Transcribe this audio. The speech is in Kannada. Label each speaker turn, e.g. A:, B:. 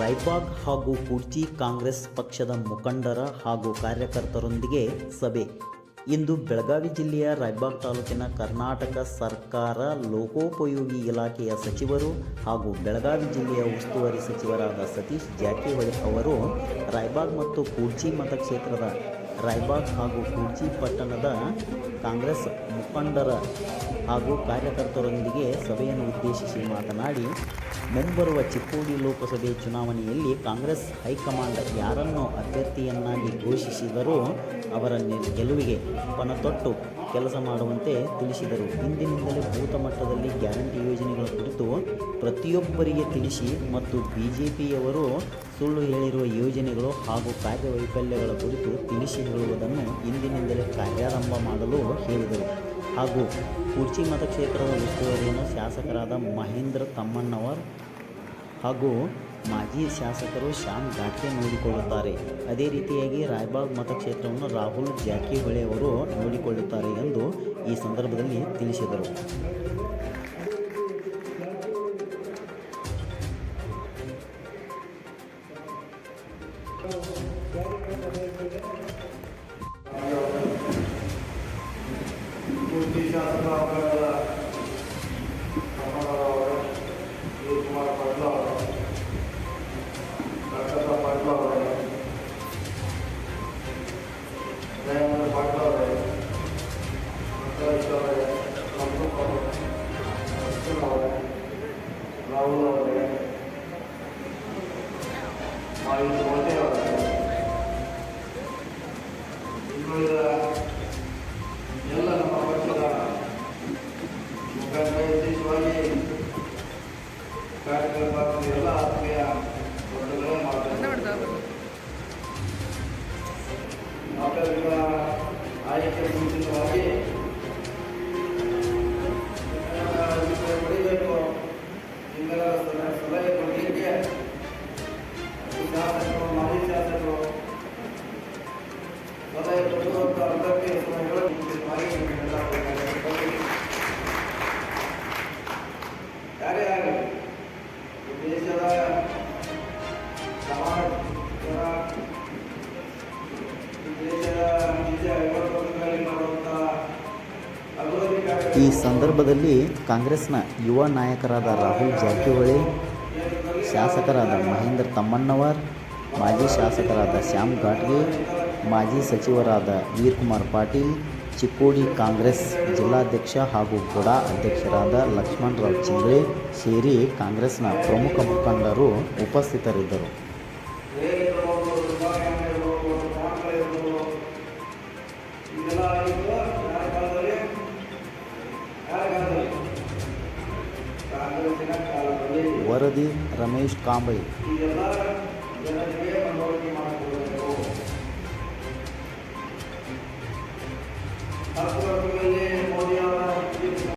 A: ರಾಯ್ಬಾಗ್ ಹಾಗೂ ಕುರ್ಚಿ ಕಾಂಗ್ರೆಸ್ ಪಕ್ಷದ ಮುಖಂಡರ ಹಾಗೂ ಕಾರ್ಯಕರ್ತರೊಂದಿಗೆ ಸಭೆ. ಇಂದು ಬೆಳಗಾವಿ ಜಿಲ್ಲೆಯ ರೈಬಾಗ್ ತಾಲೂಕಿನ ಕರ್ನಾಟಕ ಸರ್ಕಾರ ಲೋಕೋಪಯೋಗಿ ಇಲಾಖೆಯ ಸಚಿವರು ಹಾಗೂ ಬೆಳಗಾವಿ ಜಿಲ್ಲೆಯ ಉಸ್ತುವಾರಿ ಸಚಿವರಾದ ಸತೀಶ್ ಜಾರಕಿಹೊಳಿ ಅವರು ರೈಬಾಗ್ ಮತ್ತು ಕುರ್ಚಿ ಮತಕ್ಷೇತ್ರದ ರಾಯಬಾಗ್ ಹಾಗೂ ಕುರ್ಚಿ ಪಟ್ಟಣದ ಕಾಂಗ್ರೆಸ್ ಮುಖಂಡರ ಹಾಗೂ ಕಾರ್ಯಕರ್ತರೊಂದಿಗೆ ಸಭೆಯನ್ನು ಉದ್ದೇಶಿಸಿ ಮಾತನಾಡಿ, ಮುಂಬರುವ ಚಿಕ್ಕೋಡಿ ಲೋಕಸಭೆ ಚುನಾವಣೆಯಲ್ಲಿ ಕಾಂಗ್ರೆಸ್ ಹೈಕಮಾಂಡ್ ಯಾರನ್ನು ಅಭ್ಯರ್ಥಿಯನ್ನಾಗಿ ಘೋಷಿಸಿದರೂ ಅವರ ಗೆಲುವಿಗೆ ಪಣತೊಟ್ಟು ಕೆಲಸ ಮಾಡುವಂತೆ ತಿಳಿಸಿದರು. ಇಂದಿನಿಂದಲೇ ಭೂತ ಮಟ್ಟದಲ್ಲಿ ಗ್ಯಾರಂಟಿ ಯೋಜನೆಗಳ ಕುರಿತು ಪ್ರತಿಯೊಬ್ಬರಿಗೆ ತಿಳಿಸಿ ಮತ್ತು ಬಿಜೆಪಿಯವರು ಸುಳ್ಳು ಹೇಳಿರುವ ಯೋಜನೆಗಳು ಹಾಗೂ ಕಾರ್ಯವೈಫಲ್ಯಗಳ ಕುರಿತು ತಿಳಿಸಿ ಹೇಳುವುದನ್ನು ಇಂದಿನಿಂದಲೇ ಕಾರ್ಯಾರಂಭ ಮಾಡಲು ಹೇಳಿದರು. ಹಾಗೂ ಕುರ್ಚಿ ಮತಕ್ಷೇತ್ರದ ಉಸ್ತುವಾರಿಯನ್ನು ಶಾಸಕರಾದ ಮಹೇಂದ್ರ ತಮ್ಮಣ್ಣವರ್ ಹಾಗೂ ಮಾಜಿ ಶಾಸಕರು ಶ್ಯಾಮ್ ಘಾಟ್ಗೆ ನೋಡಿಕೊಳ್ಳುತ್ತಾರೆ. ಅದೇ ರೀತಿಯಾಗಿ ರಾಯಬಾಗ್ ಮತಕ್ಷೇತ್ರವನ್ನು ರಾಹುಲ್ ಜಾರಕಿಹೊಳಿ ಅವರು ನೋಡಿಕೊಳ್ಳುತ್ತಾರೆ ಎಂದು ಈ ಸಂದರ್ಭದಲ್ಲಿ ತಿಳಿಸಿದರು.
B: ಮೂರ್ತಿ ಮಾಹಿತಿ ಮೋದಿ ಅವರೇ ಇನ್ನುಳಿದ ಎಲ್ಲ ನಮ್ಮ ಪಕ್ಷದ ಮುಖಂಡ ವಿಶೇಷವಾಗಿ ಕಾರ್ಯಕರ್ತ ಎಲ್ಲ ಆತ್ಮೀಯ ಬಂಧುಗಳೇ ಮಾತಾಡ್ತಾರೆ ನಾವೆಲ್ಲ ಆಯ್ಕೆ ಮುಂಚಿತವಾಗಿ ಈ
A: ಸಂದರ್ಭದಲ್ಲಿ ಕಾಂಗ್ರೆಸ್ನ ಯುವ ನಾಯಕರಾದ ರಾಹುಲ್ ಜಾರಕಿಹೊಳಿ, ಶಾಸಕರಾದ ಮಹೇಂದ್ರ ತಮ್ಮಣ್ಣವರ್, ಮಾಜಿ ಶಾಸಕರಾದ ಶ್ಯಾಮ್ ಘಾಟ್ಗೆ, ಮಾಜಿ ಸಚಿವರಾದ ವೀರ್ಕುಮಾರ್ ಪಾಟೀಲ್, ಚಿಕ್ಕೋಡಿ ಕಾಂಗ್ರೆಸ್ ಜಿಲ್ಲಾಧ್ಯಕ್ಷ ಹಾಗೂ ಬುಡಾ ಅಧ್ಯಕ್ಷರಾದ ಲಕ್ಷ್ಮಣರಾವ್ ಚಿಂಗ್ರೆ ಸೇರಿ ಕಾಂಗ್ರೆಸ್ನ ಪ್ರಮುಖ ಮುಖಂಡರು ಉಪಸ್ಥಿತರಿದ್ದರು. ವರದಿ ರಮೇಶ್ ಕಾಂಬಳಿ
B: ಇದೆಲ್ಲ